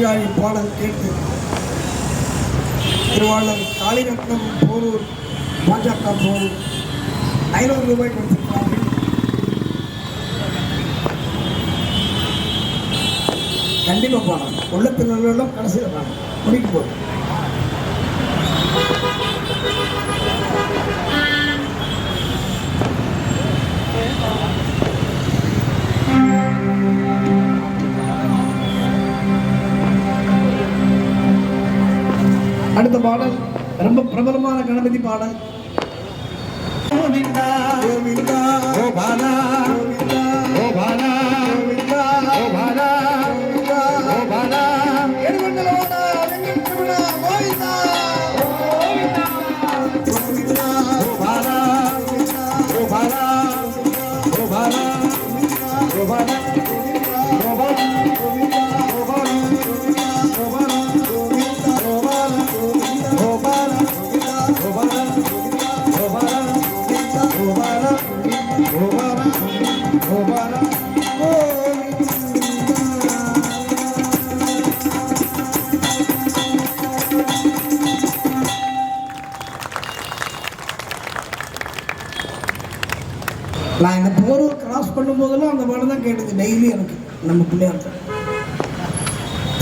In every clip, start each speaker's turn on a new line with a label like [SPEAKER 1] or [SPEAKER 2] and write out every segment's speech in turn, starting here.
[SPEAKER 1] சீர்காழி பாடல் கேட்டு. திருவாளர் காளிரத்னம் போரூர் பாஜக போரூர் ஐநூறு ரூபாய் கொடுத்திருக்கிறார்கள். கண்டிப்பாக பாடம் உள்ளத்தில் நல்ல கடைசியில் பாடம் முடிக்கும் போது அடுத்த பாடல் ரொம்ப பிரபலமான கணபதி பாடல்.
[SPEAKER 2] கோவிந்தா
[SPEAKER 1] கோவிந்தா
[SPEAKER 2] கோபாலா கோபாலா
[SPEAKER 1] கோவிந்தா
[SPEAKER 2] கோபாலா
[SPEAKER 1] கோவிந்தா.
[SPEAKER 2] கோபாலா.
[SPEAKER 1] கோவிந்தா. நான் இந்த போரூர் கிராஸ் பண்ணும்போதெல்லாம் அந்த பாடம் தான் கேட்டது. டெய்லி எனக்கு நம்ம பிள்ளையார்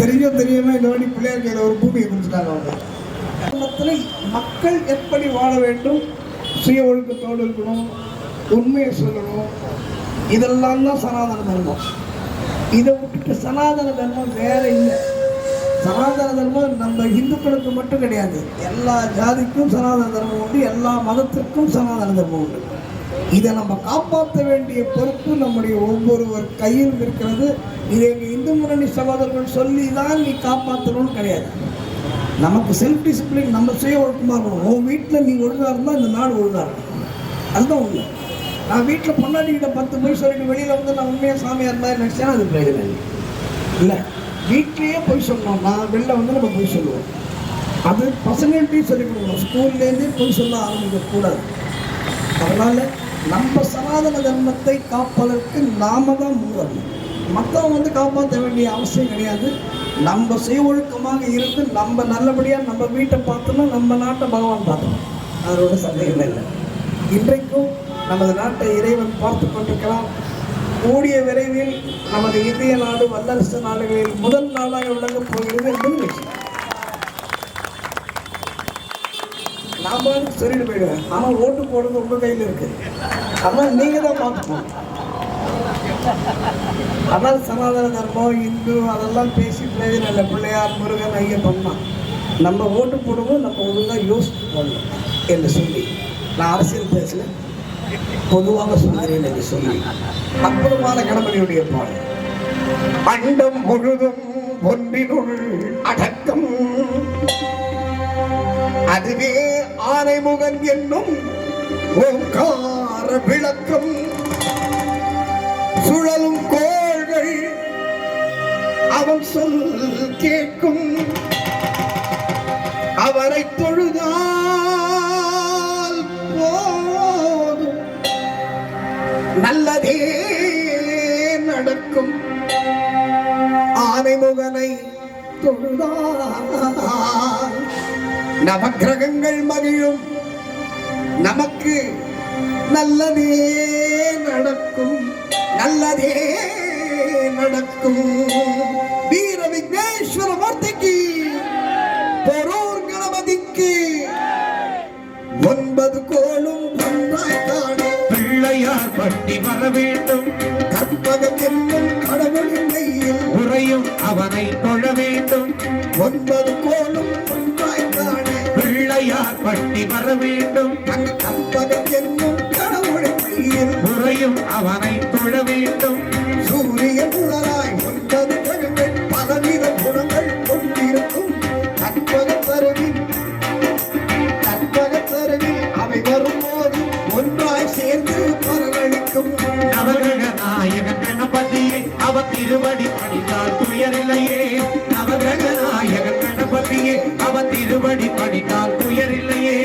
[SPEAKER 1] தெரிஞ்சோ தெரியாம இந்த வாட்டி பிள்ளையார் கையில் ஒரு பூமியை குறிச்சிட்டாங்க அவங்க. மக்கள் எப்படி வாழ வேண்டும்? சுய ஒழுக்கத்தோடு இருக்கணும் உண்மையை சொல்லணும் இதெல்லாம் தான் சனாதன தர்மம். இதை விட்டுட்டு சனாதன தர்மம் வேற இல்லை. சனாதன தர்மம் நம்ம இந்துக்களுக்கு மட்டும் கிடையாது. எல்லா ஜாதிக்கும் சனாதன தர்மம் உண்டு எல்லா மதத்திற்கும் சனாதன தர்மம் உண்டு. இதை நம்ம காப்பாற்ற வேண்டிய பொறுப்பு நம்முடைய ஒவ்வொருவர் கையில் இருக்கிறது. இதை எங்கள் இந்து முன்னணி சகோதரர்கள் சொல்லி தான் நீ காப்பாற்றணும்னு கிடையாது. நமக்கு செல்ஃப் டிசிப்ளின் நம்ம சுய ஒழுக்கமாக இருக்கணும். உன் வீட்டில் நீ ஒழுங்காக இருந்தால் இந்த நாடு ஒழுங்காக இருக்கும். அதுதான் உண்மை. நான் வீட்டில் பொண்டாட்டிக்கிட்ட பத்து பொய் சொல்லிட்டு வெளியில் வந்து நான் உண்மையாக சாமியார் மாதிரி நினச்சேன் அது பிரயோஜனம் இல்லை. இல்லை வீட்லேயே போய் சொன்னோம் நான் வெளில வந்து நம்ம போய் சொல்லுவோம். அது பசங்கள்கிட்டையும் சொல்லிக் கொடுக்கணும். ஸ்கூல்லேருந்தே போய் சொல்ல ஆரம்பிக்கக்கூடாது. அதனால் நம்ம சனாதன தர்மத்தை காப்பதற்கு நாம தான் முன்வரணும் மற்றவங்க வந்து காப்பாற்ற வேண்டிய அவசியம் கிடையாது. நம்ம சுய ஒழுக்கமாக இருந்து நம்ம நல்லபடியாக நம்ம வீட்டை பார்த்தோம்னா நம்ம நாட்டை பகவான் பார்த்தோம் அதோட சந்தேகமே இல்லை. இன்றைக்கும் நமது நாட்டை இறைவன் பார்த்து கொண்டிருக்கலாம். கூடிய விரைவில் நமது இந்திய நாடு வல்லரசு நாடுகளில் முதல் நாளாக விளங்கப் போகிறது என்பது நிச்சயம் நாம சொல்லிட்டு போயிடுவேன். ஆனால் ஓட்டு போடுறது உங்கள் கையில் இருக்கு. அதான் நீங்கள் தான் பார்த்துக்கணும் அதான் சனாதன தர்மம் இந்து அதெல்லாம் பேசி பிரயோஜனம் இல்லை. பிள்ளையார் முருகன் ஐயன் தான் நம்ம ஓட்டு போடும்போது நம்ம ஒழுங்காக யோசிச்சு போடணும் என்று சொல்லி நான் அரசியல் பேசல. பொதுவாக சொல்கிறேன் என்று சொல்லி அற்புதமான கணபதியுடைய பாடல். அண்டம் முழுதும் ஒன்றினுள் அடக்கம். அதுவே ஆனைமுகன் என்னும் ஓங்கார விளக்கம். சுழலும் கோள்கள் அவன் சொல் கேட்கும். அவரை தொழுதான் நல்லதே நடக்கும். ஆனைமுகனை தொழுதால் நவக்கிரகங்கள் மகிழும். நமக்கு நல்லதே நடக்கும். நல்லதே நடக்கும். வீர விக்னேஸ்வர மூர்த்திக்கு பொருள் கணபதிக்கு ஒன்பது கோளும்
[SPEAKER 2] பிள்ளையார் பட்டி வர வேண்டும்.
[SPEAKER 1] கற்பகம் என்னும் கடவுளின் கையில்
[SPEAKER 2] உறையும் அவனை தொழ வேண்டும்.
[SPEAKER 1] ஒன்பது கோளும் ஒன்றாய் காண
[SPEAKER 2] பிள்ளையார் பட்டி வர வேண்டும்.
[SPEAKER 1] என்னும் கடவுளின் கையில்
[SPEAKER 2] உறையும் அவனை தொழ வேண்டும். திருவடி படித்தால் துயரில்லையே.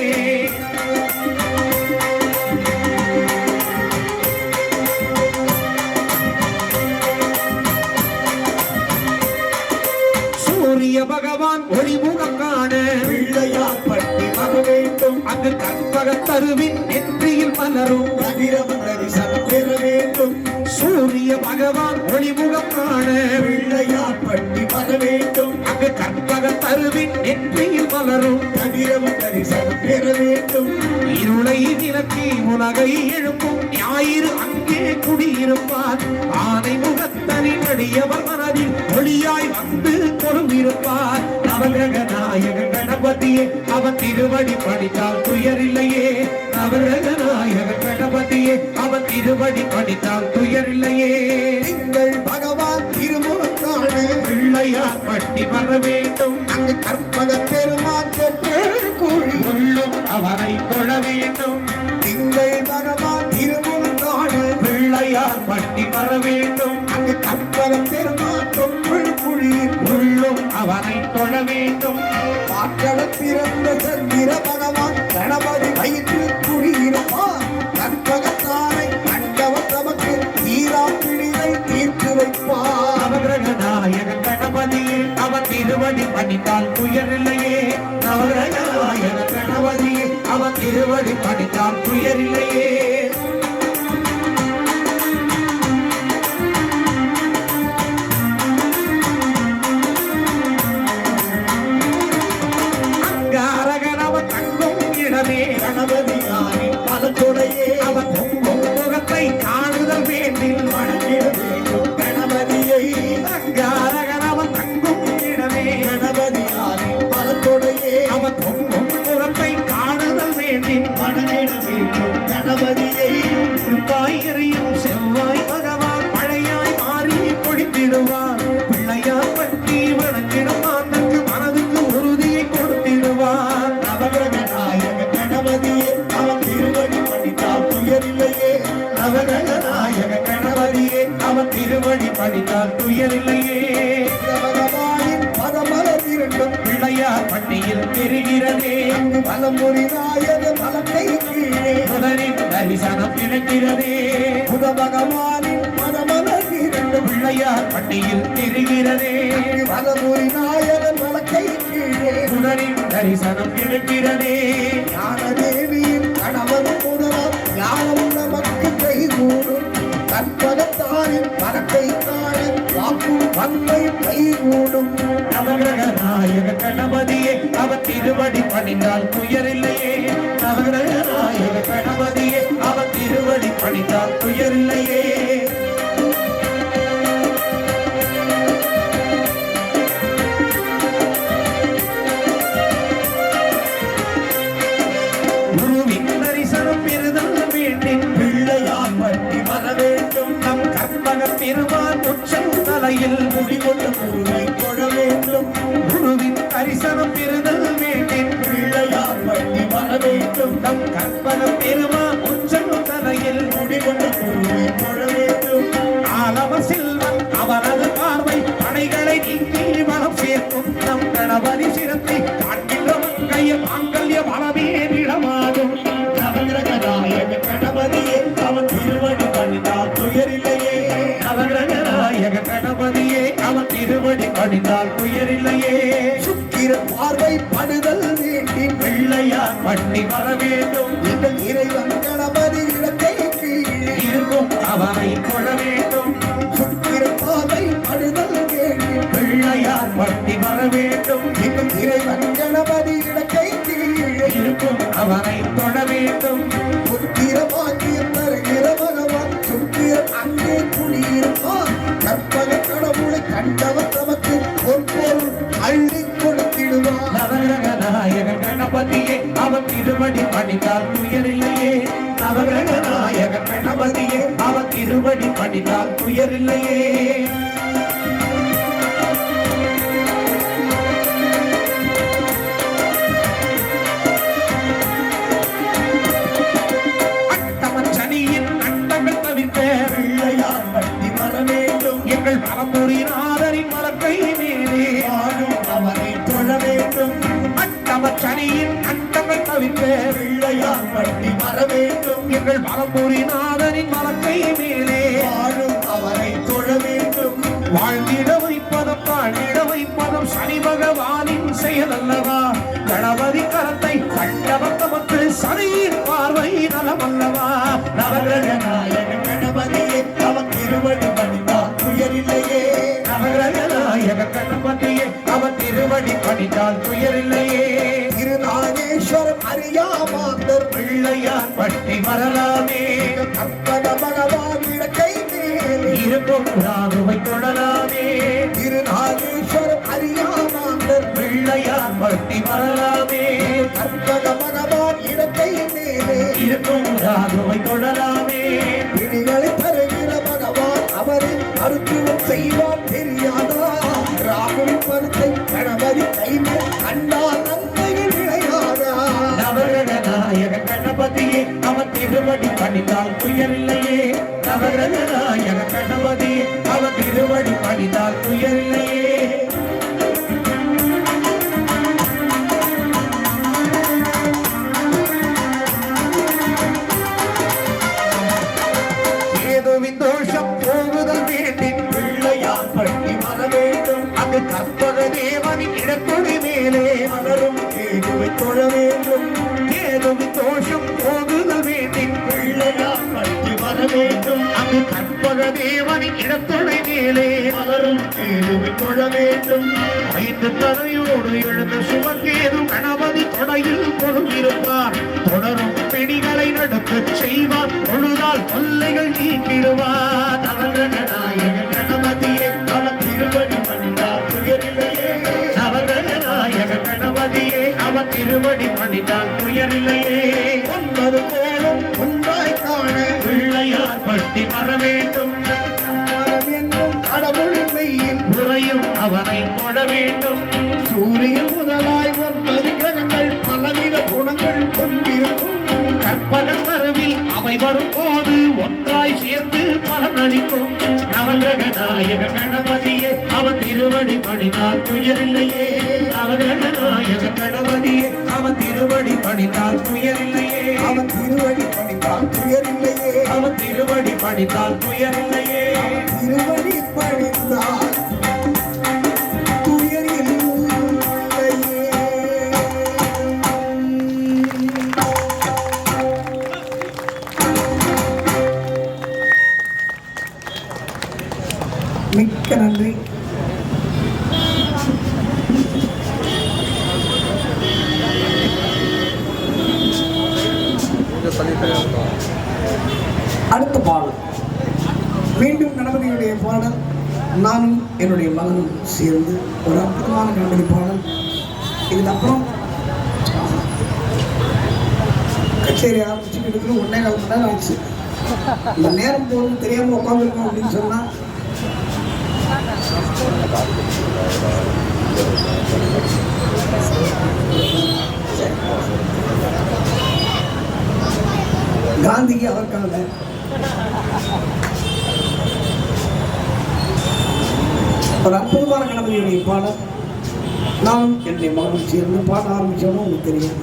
[SPEAKER 2] சூரிய பகவான் ஒளிமுகம் காண பிள்ளையார் பட்டி மக வேண்டும். அங்கு கற்பகத்தருவின் நெற்றியில் மலரும்.
[SPEAKER 1] அதிரமன் தரிசனம் பெற வேண்டும்.
[SPEAKER 2] சூரிய பகவான் ஒளிமுகம் காண
[SPEAKER 1] பிள்ளையார் பட்டி வர வேண்டும்.
[SPEAKER 2] அங்கு கற்பக தருவின் நெற்றியில் மலரும்.
[SPEAKER 1] கதிரவன் தரிசனம் பெற வேண்டும்.
[SPEAKER 2] இருளை நிலத்தி உலகை எழுப்பும். ஞாயிறு அங்கே குடியிருப்பார். ஆனை முகத்தனி நடியவர் மனதில் ஒளியாய் வந்து கொழுந்திருப்பார் நவகிரக நாயக கணபதியே அவன் திருவடி படித்தால் துயரில்லையே. நவகிரக நாயக கணபதியே திருவடி படித்தால் துயரில்லையே.
[SPEAKER 1] எங்கள் பகவான் திருமுகம் காண
[SPEAKER 2] பிள்ளையார் பட்டி வர வேண்டும்.
[SPEAKER 1] அங்கு கற்பக பெருமான் கூழி
[SPEAKER 2] உள்ளும் அவரை தொழ வேண்டும்.
[SPEAKER 1] எங்கள் பகவான் திருமுகம் காண
[SPEAKER 2] பிள்ளையார் பட்டி வர வேண்டும்.
[SPEAKER 1] அங்கு கற்பக பெருமான் தொங்குள் குழியில்
[SPEAKER 2] உள்ளும் அவரை தொழ வேண்டும்.
[SPEAKER 1] பாக்கள பிறந்த சந்திர பகவான் கணபதி வயிற்று குடியிருப்பார்.
[SPEAKER 2] திருவடி பணித்தால் துயரில்லையே. நவகிரக நாயக கணபதியே அவன் திருவடி பணித்தால் துயரில்லையே.
[SPEAKER 1] திருவடி படித்தால் துயரில்லையே. பதமலர் இரண்டும்
[SPEAKER 2] பிள்ளையார் பட்டியில் தெரிகிறதே
[SPEAKER 1] பலமுறை நாயக மலத்தை கீழே.
[SPEAKER 2] புதரின் தரிசனம் கிடைக்கிறதே
[SPEAKER 1] புத பகவானின் இரண்டும்
[SPEAKER 2] பிள்ளையார் பட்டியில் தெரிகிறதே.
[SPEAKER 1] பலமுறை நாயக மலத்தை கீழே
[SPEAKER 2] முதலில் தரிசனம் கிடைக்கிறதே
[SPEAKER 1] ஞானதேவியின் கணவன் முதலாம் ஞானம் நமக்கு கைகூடும். கற்பகத்தாரின் பரத்தை காண வாக்கும் வன்மை கைகூடும்.
[SPEAKER 2] நவகிரக நாயக கணபதியே அவன் திருவடி பணிந்தால் துயரில்லையே. நவகிரக நாயக கணபதியே அவன் திருவடி பணிந்தால் துயரில்லையே. தலையில்
[SPEAKER 1] முடிகொண்ட முருகை தொழ வேண்டும்.
[SPEAKER 2] குருவின் தரிசனம் பெறுதல் வேண்டின்
[SPEAKER 1] பிள்ளையார் பள்ளி வர வேண்டும்.
[SPEAKER 2] நம் கற்பக பெருமான்
[SPEAKER 1] பணிந்தால் துயரில்லையே. சுக்கிர பார்வை படுதல் வேண்டி
[SPEAKER 2] பிள்ளையார் பட்டி வர வேண்டும்.
[SPEAKER 1] எங்கள் இறைவன் கணபதி இடத்தை கீழே.
[SPEAKER 2] இருக்கும் அவனை கொள்ள வேண்டும்.
[SPEAKER 1] சுக்கிர பார்வை படுதல் வேண்டி
[SPEAKER 2] பிள்ளையார் பட்டி வர வேண்டும்.
[SPEAKER 1] எங்கள் இறைவன் கணபதி இடத்தை கீழே.
[SPEAKER 2] இருக்கும் அவனை தொழ வேண்டும்.
[SPEAKER 1] புத்திர பாக்கியம் தருகிற பகவான் சுக்கிர அங்கே குடியிருப்பான். கற்பக கடவுளை கண்டவர் பொற்பொருள் அள்ளி கொடுத்திடுவான்.
[SPEAKER 2] நவகிரக நாயக கணபதியே அவன் திருவடி பணித்தால் துயரில்லையே. நவகிரக நாயக கணபதியே அவன் திருவடி பணித்தால் துயரில்லையே. அட்டமன் சனியின் அண்டங்கள் தவிர்க்க சனியின் அண்டங்கள் தவிர்க்க
[SPEAKER 1] பிள்ளையார் பட்டி வர வேண்டும்.
[SPEAKER 2] எங்கள் பரம்பூரிநாதரின் மலக்கை மேலே
[SPEAKER 1] வாழும் அவரை தொழ வேண்டும்.
[SPEAKER 2] வாழ்ந்திட வைப்பதம் தாழ்ந்திட வைப்பதம் சனி பகவானின் செயல் அல்லவா கணபதி கரத்தை கண்டவர் நமக்கு அல்லவா நவகிரக நாயகன் கணபதியே அவன் திருவடி பணிந்தா துயரில்லையே. நவகிரக நாயக கணபதியே அவன் திருவடி பணிந்தால் துயரில்லையே.
[SPEAKER 1] திருநாகேஸ்வரம் அறியாமாந்தர்
[SPEAKER 2] பிள்ளையார் பட்டி வரலாமே
[SPEAKER 1] கற்பக பகவான் இடக்கை மேலே
[SPEAKER 2] இருக்கும் ராகுவை தொடலாமே
[SPEAKER 1] திருநாகேஸ்வரம் அறியாமாந்தர்
[SPEAKER 2] பிள்ளையார் பட்டி வரலாமே
[SPEAKER 1] கற்பக பகவான் இடக்கை மேலே
[SPEAKER 2] இருக்கும் ராகுவை தொடலாமே.
[SPEAKER 1] பிடிகளை தருகிற பகவான் அவரின் மருத்துவம் செய்வான்.
[SPEAKER 2] திருவடி பணிந்தால் துயரில்லையே. நவகிரக நாயக கணபதியே அவன் திருவடி பணிந்தால் துயரில்லையே. பலனளிக்கும் நவகிரக நாயக கணபதியே அவன் திருவடி பணிந்தால் துயரில்லையே. நவகிரக நாயக கணபதியே அவன் திருவடி பணிந்தால் துயரில்லையே.
[SPEAKER 1] அவன் திருவடி பணித்தான் துயரில்லையே.
[SPEAKER 2] அவன் திருவடி பணிந்தால் துயரில்லையே.
[SPEAKER 1] திருவடி பணித்தான் கணபதியுடைய பாடல் நானும் என்னுடைய மகனும் சேர்ந்து ஒரு அற்புதமான கணபதி பாடல். இதுக்கப்புறம் கச்சேரி ஆரம்பிச்சுக்கிட்டு ஒன்னே கால் மணி நேரம் ஆச்சு. இந்த நேரம் போதும் தெரியாம உட்காந்துருக்கோம் அப்படின்னு சொன்னா காந்திக்கு அவருக்காக ஒரு அற்புதமான கணபதியுடைய பாடல். நான் என்னை மகனும் சேர்ந்து பாட ஆரம்பிச்சோன்னு உங்களுக்கு தெரியும்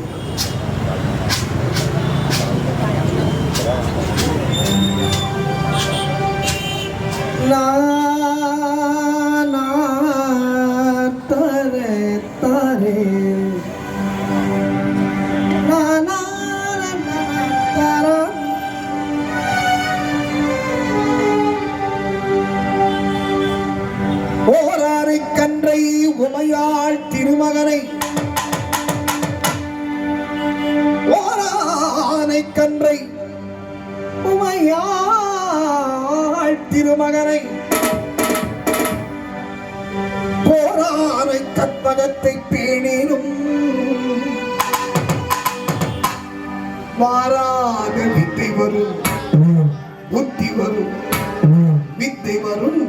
[SPEAKER 2] நான் valores.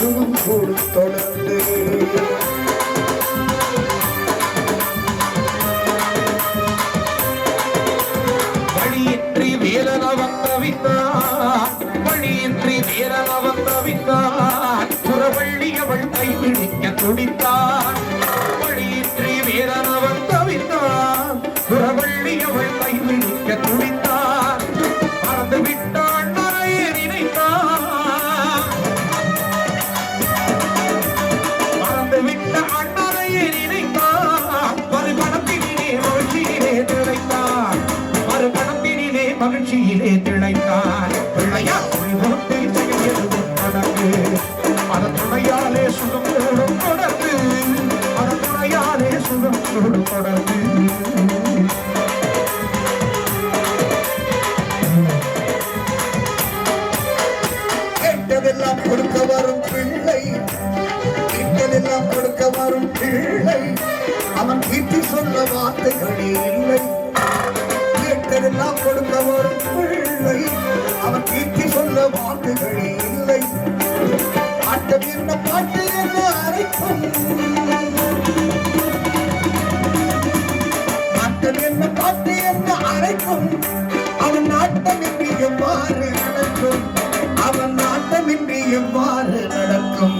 [SPEAKER 2] দুর্গুণ তলা
[SPEAKER 1] கேட்டதெல்லாம் கொடுக்க வரும் பிள்ளை. கேட்டதெல்லாம் கொடுக்க வரும் பிள்ளை. அவன் கீர்த்தி சொல்ல வார்த்தைகளே இல்லை. கேட்டதெல்லாம் கொடுக்க வரும் பிள்ளை. அவன் கீர்த்தி சொல்ல வார்த்தைகளே இல்லை. ஆட்டம் பாட்டு என்ன அரைக்கும்? எவ்வாறு நடக்கும்? அவன் நாட்டமின்றி எவ்வாறு நடக்கும்?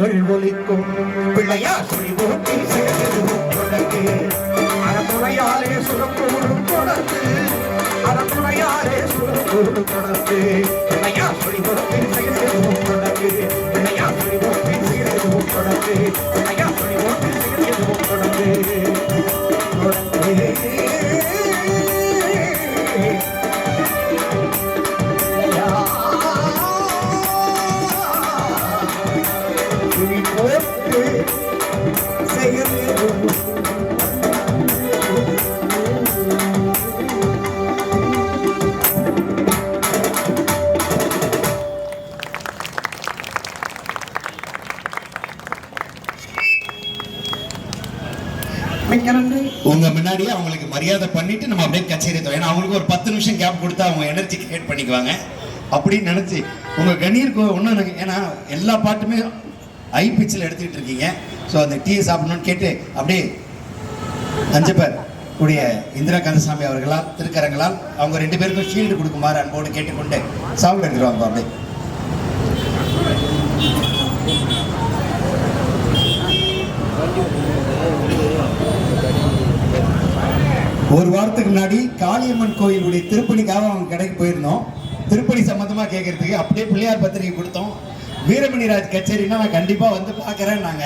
[SPEAKER 1] அருள்மணிகள் ஒலிக்கும்.
[SPEAKER 2] பிள்ளையா சொல்லி போட்டி சேர்ந்து சுரக்கூடும் தொடர்ந்து. அறத்துணையாலே சுரக்கூடும் தொடர்ந்து. பிள்ளையா சொல்லி போட்டி சேர்ந்து தொடங்கு பிள்ளையா சொல்லி போட்டி சேர்ந்து பிள்ளையா
[SPEAKER 3] முன்னாடியே அவங்களுக்கு மரியாதை பண்ணிட்டு நம்ம அப்படியே கச்சேரி தரோம் ஏன்னா அவங்களுக்கு ஒரு பத்து நிமிஷம் கேப் கொடுத்தா அவங்க எனர்ஜி கிரியேட் பண்ணிக்குவாங்க. அப்படின்னு நினச்சி உங்க கண்ணீருக்கு ஒன்றும் எனக்கு ஏன்னா எல்லா பாட்டுமே ஐ பிச்சில் எடுத்துக்கிட்டு இருக்கீங்க. ஸோ அந்த டீயை சாப்பிடணும்னு கேட்டு அப்படியே தஞ்சப்பர் கூடிய இந்திரா கந்தசாமி அவர்களால் திருக்கரங்களால் அவங்க ரெண்டு பேருக்கும் ஷீல்டு கொடுக்குமாறு அன்போடு கேட்டுக்கொண்டு சாப்பிட்டு எடுத்துருவாங்க அப்படியே ஒரு வாரத்துக்கு முன்னாடி காளியம்மன் கோயிலுடைய திருப்பணிக்காக அவங்க கடைக்கு போயிருந்தோம். திருப்பணி சம்பந்தமா கேட்கறதுக்கு அப்படியே பிள்ளையார் பத்திரிகை கொடுத்தோம். வீரமணிராஜ் கச்சேரினா நான் கண்டிப்பா வந்து பார்க்கறேன் நாங்க.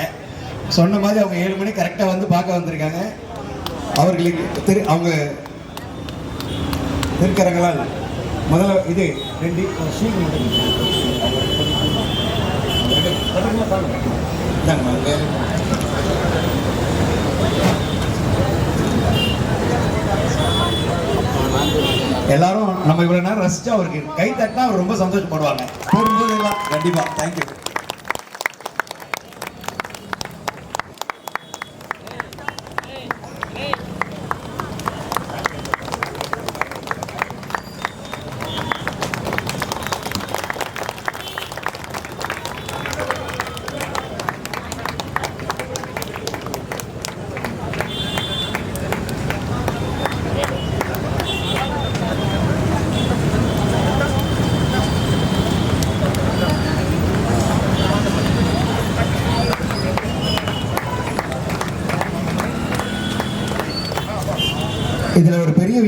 [SPEAKER 3] சொன்ன மாதிரி அவங்க ஏழு மணி கரெக்டா வந்து பார்க்க வந்திருக்காங்க. அவர்களுக்கு திரு அவங்க திருக்கரங்களால் முதல்ல இது ரெண்டு ஷீல் மட்டும் இந்தாங்கம்மா, வேறு எல்லாரும் நம்ம இவ்வளவு நேரம் ரசிச்சா அவருக்கு கை தட்டினா அவர் ரொம்ப சந்தோஷப்படுவாங்க. போகும்போது எல்லாம் கண்டிப்பா. தேங்க்யூ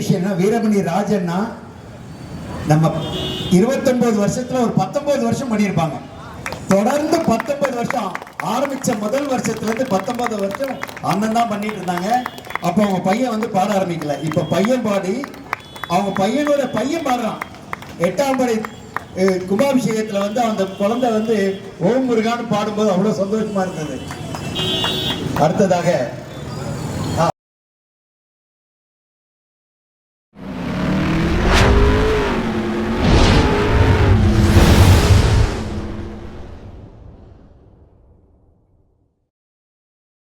[SPEAKER 3] ஒரு விஷயம் என்ன வீரமணி ராஜன்னா நம்ம இருபத்தொன்பது வருஷத்துல ஒரு பத்தொன்பது வருஷம் பண்ணியிருப்பாங்க. தொடர்ந்து பத்தொன்பது வருஷம் ஆரம்பிச்ச முதல் வருஷத்துல இருந்து பத்தொன்பது வருஷம் அண்ணன் தான் பண்ணிட்டு இருந்தாங்க. அப்போ அவங்க பையன் வந்து பாட ஆரம்பிக்கல. இப்ப பையன் பாடி அவங்க பையனோட பையன் பாடுறான். எட்டாம் படை கும்பாபிஷேகத்துல வந்து அந்த குழந்தை வந்து ஓம் முருகான்னு பாடும்போது அவ்வளவு சந்தோஷமா இருந்தது. அடுத்ததாக